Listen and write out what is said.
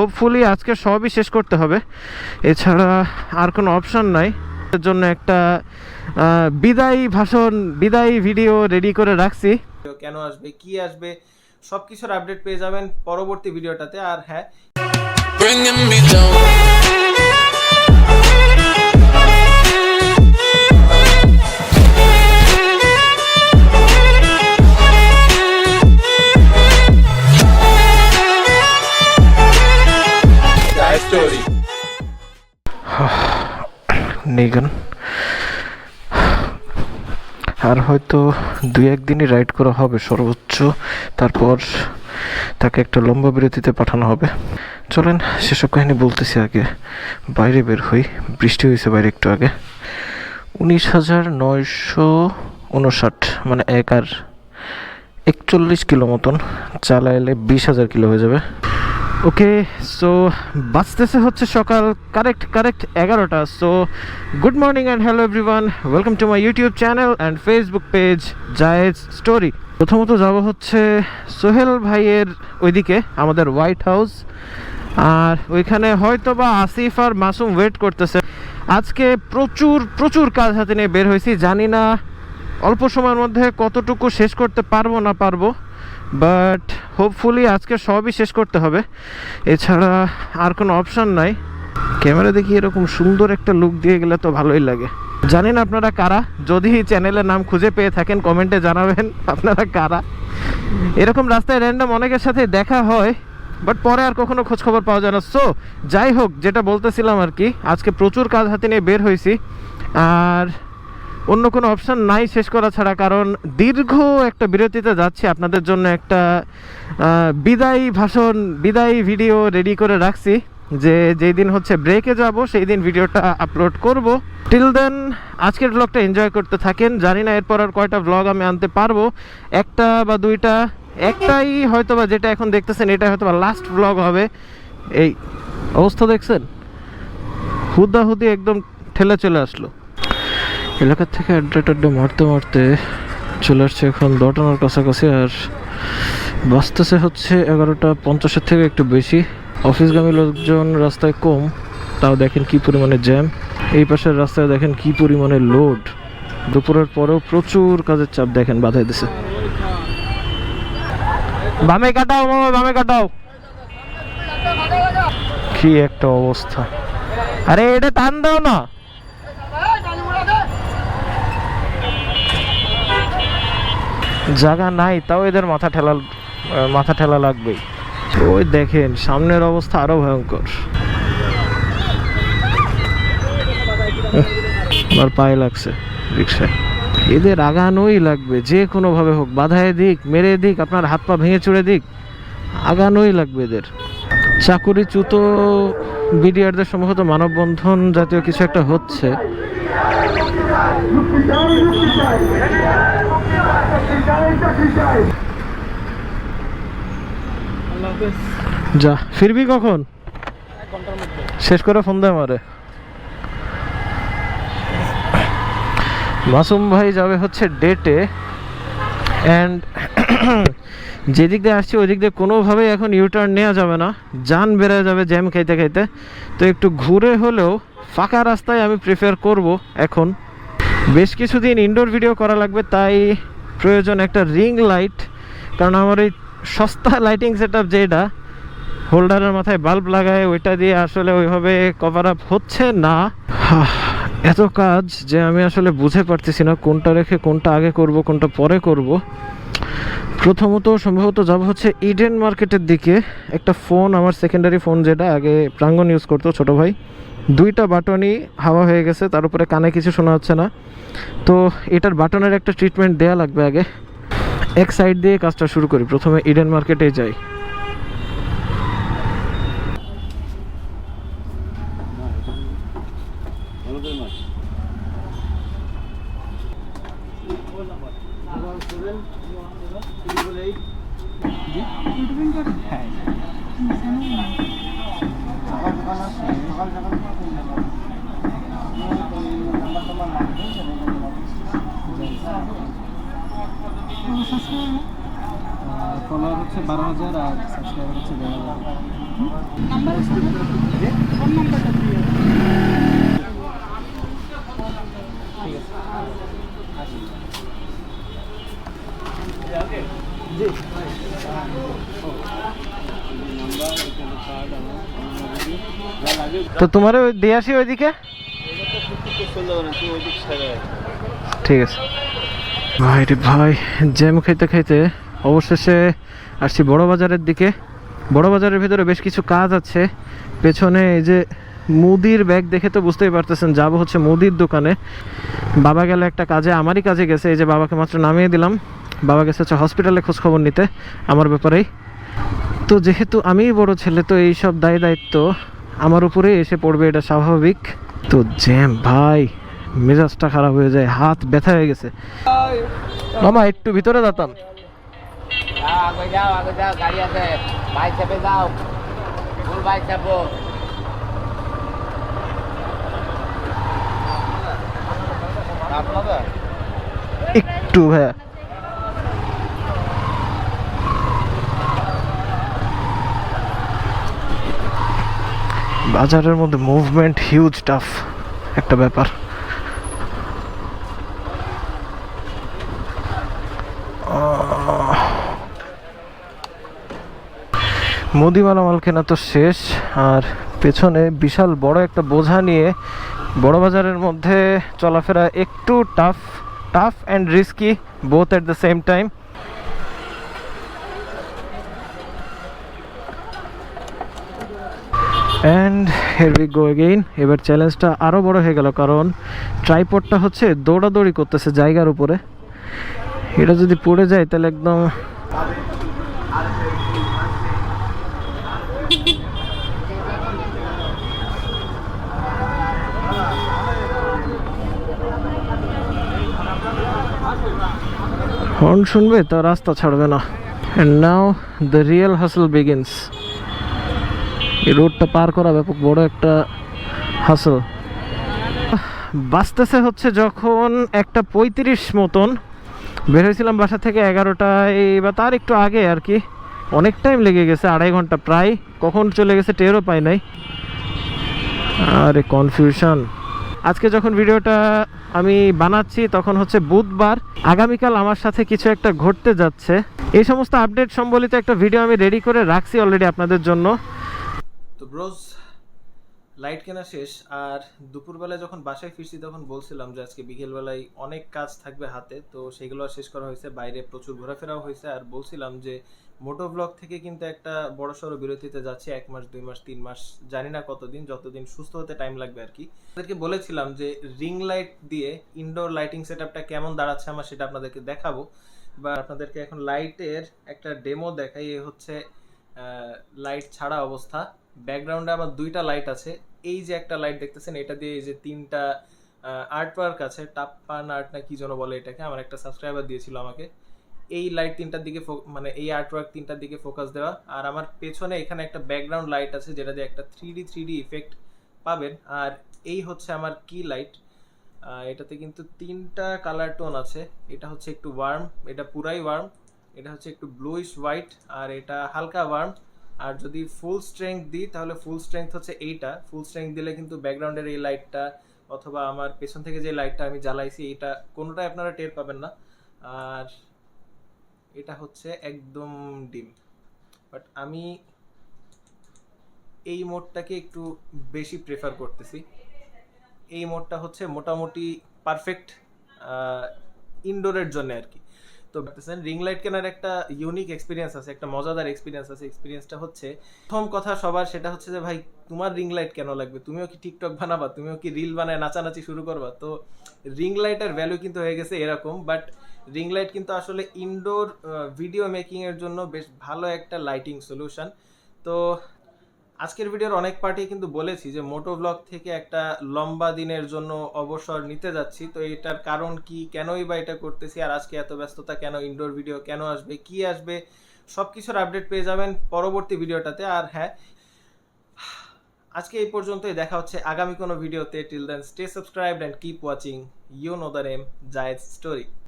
Hopefully আজকে সবই শেষ করতে হবে। এছাড়া আর কোনো অপশন নাই। এর জন্য একটা বিদায়ী ভাষণ বিদায়ী ভিডিও রেডি করে রাখছি। কেন আসবে কি আসবে সব কিছুর আপডেট পেয়ে যাবেন পরবর্তী ভিডিওটাতে আর হ্যাঁ। আর হয়তো দুই একদিনই রাইড করা হবে সর্বোচ্চ। তারপর তাকে একটা লম্বা বিরতিতে পাঠানো হবে। চলেন, সেসব কাহিনী বলতেছি আগে। বাইরে বের হই। বৃষ্টি হয়েছে বাইরে একটু আগে। উনিশ হাজার নয়শো উনষাট মানে এক আর একচল্লিশ কিলো মতন। চালাইলে বিশ হাজার কিলো হয়ে যাবে। ওকে সো বাঁচতেছে হচ্ছে সকাল কারেক্ট কারেক্ট এগারোটা। So good morning and hello everyone welcome to my YouTube channel and Facebook page Zayed story প্রথমত যাব হচ্ছে সোহেল ভাইয়ের ওইদিকে, আমাদের হোয়াইট হাউস আর ওইখানে হয়তো বা আসিফ আর মাসুম ওয়েট করতেছে। আজকে প্রচুর প্রচুর কাজ হাতে নিয়ে বের হয়েছি। জানি না, অল্প সময়ের মধ্যে কতটুকু শেষ করতে পারব না পারব। বাট হোপফুলি আজকে সবই শেষ করতে হবে। এছাড়া আর কোনো অপশন নাই। ক্যামেরা দেখি এরকম সুন্দর একটা লুক দিয়ে গেলে তো ভালোই লাগে। জানেন আপনারা কারা? যদি চ্যানেলের নাম খুঁজে পেয়ে থাকেন কমেন্টে জানাবেন আপনারা কারা। এরকম রাস্তায় র্যান্ডম অনেকের সাথে দেখা হয় বাট পরে আর কখনো খোঁজ খবর পাওয়া যায় না। সো যাই হোক, যেটা বলতেছিলাম আর কি, আজকে প্রচুর কাজ হাতে নিয়ে বের হয়েছি। আর অন্য কোনো অপশান নাই শেষ করা ছাড়া, কারণ দীর্ঘ একটা বিরতিতে যাচ্ছি। আপনাদের জন্য একটা বিদায়ী ভাষণ, বিদায়ী ভিডিও রেডি করে রাখছি যে যেই দিন হচ্ছে ব্রেকে যাব, সেই দিন ভিডিওটা আপলোড করব। টিল দেন আজকের ব্লগটা এনজয় করতে থাকেন। জানি না এরপর আর কয়টা ব্লগ আমি আনতে পারব। একটা বা দুইটা, একটাই হয়তো বা যেটা এখন দেখতেছেন এটা হয়তো বা লাস্ট ব্লগ হবে। এই অবস্থা দেখছেন? হুদা হুদি একদম ঠেলে চলে আসলো। এলাকা থেকে আড্ডা টাড্ডা মারতে মারতে চলে আসছে এখন দটানোর কাছাকাছি আর বাঁচতেছে হচ্ছে এগারোটা পঞ্চাশের থেকে একটু বেশি। অফিসগামী লোকজন রাস্তায় কম তাও দেখেন কি পরিমাণে জ্যাম। এই পাশের রাস্তায় দেখেন কি পরিমাণে লোড। দুপুরের পরেও প্রচুর কাজের চাপ দেখেন বাধাই দিছে। বামে কাটাও মামা বামে কাটাও। কি একটা অবস্থা। আরে এটা টান দাও না। জায়গা নাই, তাও এদের মাথা ঠেলা মাথা ঠেলা লাগবেই। ওই দেখেন, সামনের অবস্থা আরও ভয়ঙ্কর। আমার পায়ে লাগছে রিক্সায় এদের আগানোই লাগবে, যে কোনোভাবে হোক, বাধায় দিক, মেরে দিক, আপনার হাত পা ভেঙে চুড়ে দিক, আগানোই লাগবে এদের। চাকুরি চ্যুত বিডিআরদের সম্ভবত মানববন্ধন জাতীয় কিছু একটা হচ্ছে। যা, ফিরবি কখন? শেষ করে ফোন দেয় মারে মাসুম ভাই যাবে হচ্ছে ডেটে অ্যান্ড যেদিক দিয়ে আসছি ওই দিয়ে কোনোভাবেই এখন ইউটার্ন নেওয়া যাবে না। যান বেড়ে যাবে জ্যাম খাইতে খাইতে। তো একটু ঘুরে হলেও ফাঁকা রাস্তায় আমি প্রিফার করব এখন। বেশ কিছুদিন ইনডোর ভিডিও করা লাগবে, তাই প্রয়োজন একটা রিং লাইট কারণ আমার এই সস্তা লাইটিং সেট আপ যেটা হোল্ডারের মাথায় বাল্ব লাগায়, ওইটা দিয়ে আসলে ওইভাবে কভার আপ হচ্ছে না। এত কাজ যে আমি আসলে বুঝে পারতেছি না কোনটা রেখে কোনটা আগে করব, কোনটা পরে করব। প্রথমত সম্ভবত যাব হচ্ছে ইডেন মার্কেটের দিকে। একটা ফোন আমার সেকেন্ডারি ফোন যেটা, আগে প্রাঙ্গন ইউজ করতো ছোট ভাই। দুইটা বাটনই হাওয়া হয়ে গেছে, তার উপরে কানে কিছু শোনা হচ্ছে না। তো এটার বাটনের একটা ট্রিটমেন্ট দেয়া লাগবে আগে। এক সাইড দিয়ে কাজটা শুরু করি প্রথমে ইডেন মার্কেটে যাই Thank you. হচ্ছে বারো হাজার তো তোমার দিয়ে আসি ওইদিকে? ঠিক আছে। ভাই রে ভাই, জ্যাম খাইতে খাইতে অবশেষে আসছি বড় বাজারের দিকে। বড় বাজারের ভিতরে বেশ কিছু কাজ আছে। পেছনে এই যে মুদির ব্যাগ দেখে তো বুঝতেই পারতেছেন, যাব হচ্ছে মুদির দোকানে। বাবা গেলে একটা কাজে, আমারই কাজে গেছে, এই যে বাবাকে মাত্র নামিয়ে দিলাম। বাবা গেছে হচ্ছে হসপিটালে খোঁজখবর নিতে, আমার ব্যাপারেই। তো যেহেতু আমিই বড় ছেলে, তো এই সব দায় দায়িত্ব আমার উপরেই এসে পড়বে, এটা স্বাভাবিক। তো জ্যাম ভাই মেজাজটা খারাপ হয়ে যায়, হাত ব্যথা হয়ে গেছে। মামা, একটু ভিতরে যেতাম। একটু, ভাইয়া। বাজারের মধ্যে মুভমেন্ট হিউজ টাফ একটা ব্যাপার। মুদি মালামাল কেনা তো শেষ, আর পেছনে বিশাল বড় একটা বোঝা নিয়ে বড় বাজারের মধ্যে চলাফেরা একটু tough tough and risky both at the same time and here we go again এবার চ্যালেঞ্জটা আরও বড় হয়ে গেল, কারণ ট্রাইপডটা হচ্ছে দৌড়াদৌড়ি করতেছে জায়গার উপরে। এটা যদি পড়ে যায়, তাহলে একদম হর্ন শুনবে, তা রাস্তা ছাড়বে না। And now the real hustle begins এই রোডটা পার করা ব্যাপক, বড় একটা হাসল বাঁচতেছে হচ্ছে যখন একটা পঁয়ত্রিশ মতন। বের হয়েছিলাম বাসা থেকে এগারোটায় বা তার একটু আগে আর কি। অনেক টাইম লেগে গেছে, আড়াই ঘণ্টা প্রায়। কখন চলে গেছে টেরও পাই নাই। আরে কনফিউশন আজকে যখন ভিডিওটা আমি বানাচ্ছি, তখন হচ্ছে বুধবার। আগামীকাল আমার সাথে কিছু একটা ঘটতে যাচ্ছে। এই সমস্ত আপডেট সম্বলিত একটা ভিডিও আমি রেডি করে রাখছি অলরেডি আপনাদের জন্য। তো ব্রোজ লাইট কেনা শেষ। আর দুপুরবেলায় যখন বাসায় ফিরছি, তখন বলছিলাম যে আজকে বিকেলবেলায় অনেক কাজ থাকবে হাতে। তো সেগুলো শেষ করা হয়েছে। বাইরে প্রচুর ঘোরাফেরাও হয়েছে। আর বলছিলাম যে মোটো ব্লগ থেকে কিন্তু একটা বড় সড়ো বিরতিতে যাচ্ছে, এক মাস, দুই মাস, তিন মাস, জানি না কতদিন, যতদিন সুস্থ হতে টাইম লাগবে আর কি। আপনাদেরকে বলেছিলাম যে রিং লাইট দিয়ে ইনডোর লাইটিং সেটআপটা কেমন দাঁড়াচ্ছে আমার সেটা আপনাদেরকে দেখাবো। বা আপনাদেরকে এখন লাইটের একটা ডেমো দেখাই, এ হচ্ছে লাইট ছাড়া অবস্থা। ব্যাকগ্রাউন্ডে আমার দুইটা লাইট আছে। এই যে একটা লাইট দেখতেছেন, এটা দিয়ে এই যে তিনটা আর্ট ওয়ার্ক আছে টাপ্পান আর্ট না কি যেন বলে এটাকে, আমার একটা সাবস্ক্রাইবার দিয়েছিল আমাকে। এই লাইট তিনটার দিকে মানে এই আর্ট ওয়ার্ক তিনটার দিকে ফোকাস দেওয়া। আর আমার পেছনে এখানে একটা ব্যাকগ্রাউন্ড লাইট আছে, যেটা দিয়ে একটা three D three D effect পাবেন। আর এই হচ্ছে আমার কি লাইট এটাতে কিন্তু তিনটা কালার টোন আছে। এটা হচ্ছে একটু ওয়ার্ম এটা পুরাই ওয়ার্ম এটা হচ্ছে একটু ব্লুইশ হোয়াইট আর এটা হালকা ওয়ার্ম আর যদি ফুল স্ট্রেংথ দিই, তাহলে ফুল স্ট্রেংথ হচ্ছে এইটা। ফুল স্ট্রেংথ দিলে কিন্তু ব্যাকগ্রাউন্ডের এই লাইটটা অথবা আমার পেছন থেকে যে লাইটটা আমি জ্বালাইছি এটা কোনোটাই আপনারা টের পাবেন না। আর এটা হচ্ছে একদম ডিম। বাট আমি এই মোডটাকে একটু বেশি প্রেফার করতেছি। এই মোডটা হচ্ছে মোটামুটি পারফেক্ট ইনডোরের জন্য আর কি। তো রিং লাইট কেনার একটা ইউনিক এক্সপিরিয়েন্স আছে, একটা মজাদার এক্সপিরিয়েন্স আছে। এক্সপিরিয়েন্সটা হচ্ছে, প্রথম কথা সবার সেটা হচ্ছে যে, ভাই, তোমার রিং লাইট কেন লাগবে? তুমিও কি টিকটক বানাবা? তুমিও কি রিল বানায় নাচানাচি শুরু করবা? তো রিং লাইটের ভ্যালু কিন্তু হয়ে গেছে এরকম বাট রিং লাইট কিন্তু আসলে ইনডোর ভিডিও মেকিং এর জন্য বেশ ভালো একটা লাইটিং সলিউশন তো আজকের ভিডিওর অনেক পার্টি কিন্তু বলেছি যে মোটো ব্লগ থেকে একটা লম্বা দিনের জন্য অবসর নিতে যাচ্ছি। তো এটার কারণ কি, কেনই বা এটা করতেছি, আর আজকে এত ব্যস্ততা কেন ইনডোর ভিডিও কেন আসবে, কি আসবে সব কিছুর আপডেট পেয়ে যাবেন পরবর্তী ভিডিওটাতে আর হ্যাঁ আজকে এই পর্যন্তই, দেখা হচ্ছে আগামী কোনো ভিডিওতে till then stay subscribed and keep watching you know the name Zayed story